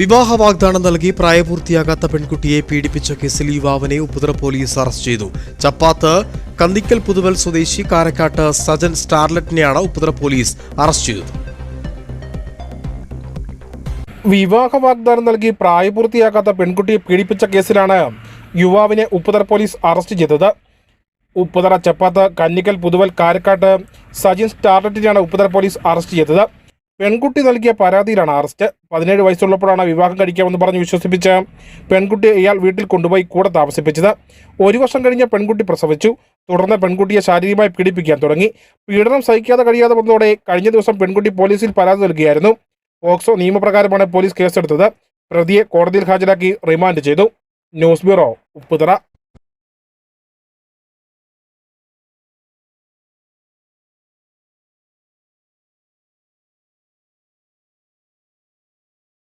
വിവാഹ വാഗ്ദാനം നൽകി പ്രായപൂർത്തിയാകാത്ത പെൺകുട്ടിയെ പീഡിപ്പിച്ച കേസിൽ യുവാവിനെ ഉപ്പുതറ പോലീസ് അറസ്റ്റ് ചെയ്തു. ചപ്പാത്ത് കന്ദിക്കൽ പുതുവൽ സ്വദേശി കാരക്കാട്ട് സജൻ സ്റ്റാർലറ്റിനെയാണ് ഉപ്പുതറ പോലീസ് അറസ്റ്റ് ചെയ്തത്. വിവാഹ വാഗ്ദാനം നൽകി പ്രായപൂർത്തിയാകാത്ത പെൺകുട്ടിയെ പീഡിപ്പിച്ച കേസിലാണ് യുവാവിനെ ഉപ്പുതറ പോലീസ് അറസ്റ്റ് ചെയ്തത്. ഉപ്പുതറ ചപ്പാത്ത് കന്നിക്കൽ പുതുവൽ കാരക്കാട്ട് സജിൻ സ്റ്റാർലറ്റിനെയാണ് ഉപ്പുതറ പോലീസ് അറസ്റ്റ് ചെയ്തത്. പെൺകുട്ടി നൽകിയ പരാതിയിലാണ് അറസ്റ്റ്. പതിനേഴ് വയസ്സുള്ളപ്പോഴാണ് വിവാഹം കഴിക്കാമെന്ന് പറഞ്ഞ് വിശ്വസിപ്പിച്ച പെൺകുട്ടി ഇയാൾ വീട്ടിൽ കൊണ്ടുപോയി കൂടെ താമസിപ്പിച്ചത്. ഒരു വർഷം കഴിഞ്ഞ പെൺകുട്ടി പ്രസവിച്ചു. തുടർന്ന് പെൺകുട്ടിയെ ശാരീരികമായി പീഡിപ്പിക്കാൻ തുടങ്ങി. പീഡനം സഹിക്കാതെ കഴിയാതെ വന്നതോടെ കഴിഞ്ഞ ദിവസം പെൺകുട്ടി പോലീസിൽ പരാതി നൽകിയായിരുന്നു. പോക്സോ നിയമപ്രകാരമാണ് പോലീസ് കേസെടുത്തത്. പ്രതിയെ കോടതിയിൽ ഹാജരാക്കി റിമാൻഡ് ചെയ്തു. News bureau Upputhara.